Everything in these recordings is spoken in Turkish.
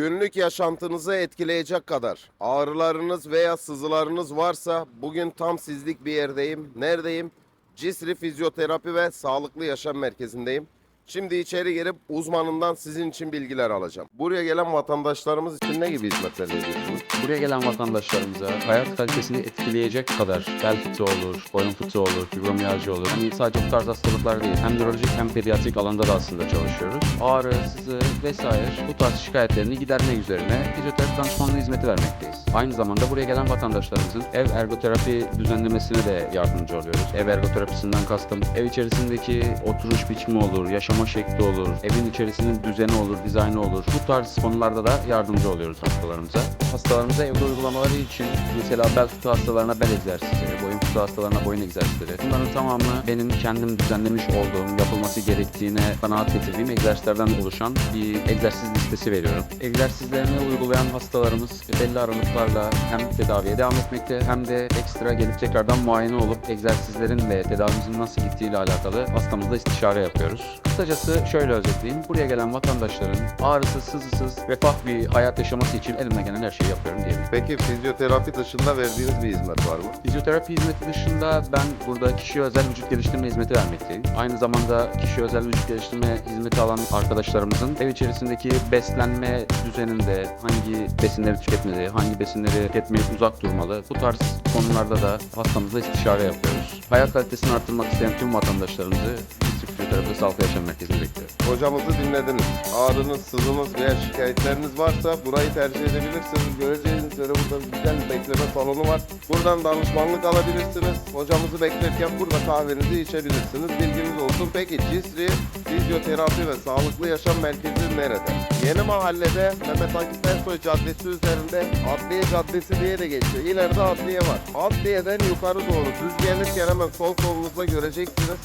Günlük yaşantınızı etkileyecek kadar ağrılarınız veya sızılarınız varsa bugün tam sizlik bir yerdeyim. Neredeyim? Cisri Fizyoterapi ve Sağlıklı Yaşam Merkezi'ndeyim. Şimdi içeri girip uzmanından sizin için bilgiler alacağım. Buraya gelen vatandaşlarımız için ne gibi hizmetler veriyorsunuz? Buraya gelen vatandaşlarımıza hayat kalitesini etkileyecek kadar bel fıtığı olur, boyun fıtığı olur, fibromiyalji olur. Hani sadece bu tarz hastalıklar değil. Hem nörolojik hem pediatrik alanda da aslında çalışıyoruz. Ağrı, sızı vesaire bu tarz şikayetlerini gidermek üzerine fizyoterapi danışmanlığı hizmeti vermekteyiz. Aynı zamanda buraya gelen vatandaşlarımızın ev ergoterapi düzenlemesine de yardımcı oluyoruz. Ev ergoterapisinden kastım ev içerisindeki oturuş biçimi olur, yaşama şekli olur, evin içerisinin düzeni olur, dizaynı olur. Bu tarz konularda da yardımcı oluyoruz hastalarımıza. Hastalarımıza evde uygulamaları için mesela bel fıtığı hastalarına bel egzersizleri, boyun fıtığı hastalarına boyun egzersizleri. Bunların tamamı benim kendim düzenlemiş olduğum, yapılması gerektiğine kanaat getirdiğim egzersizlerden oluşan bir egzersiz listesi veriyorum. Egzersizlerini uygulayan hastalarımız belli aralıklarla hem tedaviye devam etmekte hem de ekstra gelip tekrardan muayene olup egzersizlerin ve tedavimizin nasıl gittiğiyle alakalı hastamızla istişare yapıyoruz. Kısacası şöyle özetleyeyim. Buraya gelen vatandaşların ağrısız, sızısız, refah bir hayat yaşaması için elimden gelen her şeyi yapıyorum diyelim. Peki fizyoterapi dışında verdiğiniz bir hizmet var mı? Fizyoterapi hizmeti dışında ben burada kişi özel vücut geliştirme hizmeti vermekteyim. Aynı zamanda kişi özel vücut geliştirme hizmeti alan arkadaşlarımızın ev içerisindeki beslenme düzeninde hangi besinleri tüketmeli, hangi besinleri tüketmeyip uzak durmalı bu tarz konularda da hastamızla istişare yapıyoruz. Hayat kalitesini arttırmak isteyen tüm vatandaşlarımızı District Fizyoterapi Sağlıklı Yaşam Merkezi'ne bekliyorum. Hocamızı dinlediniz. Ağrınız, sızınız veya şikayetleriniz varsa burayı tercih edebilirsiniz. Göreceğiniz üzere burada güzel bir bekleme salonu var. Buradan danışmanlık alabilirsiniz. Hocamızı beklerken burada kahvenizi içebilirsiniz. Bilginiz olsun. Peki Cisri Fizyoterapi ve Sağlıklı Yaşam Merkezi nerede? Yeni Mahalle'de Mehmet Akif Ersoy Caddesi üzerinde Adliye Caddesi diye de geçiyor. İleride adliye var. Adliyeden yukarı doğru düz gelirken hemen sol kolunuzda göreceksiniz.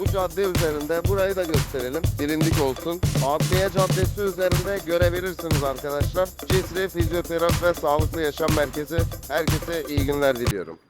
Bu cadde üzerinde burayı da gösterelim. Bilindik olsun. Adliye Caddesi üzerinde görebilirsiniz arkadaşlar. Cisri Fizyoterapi ve Sağlıklı Yaşam Merkezi. Herkese iyi günler diliyorum.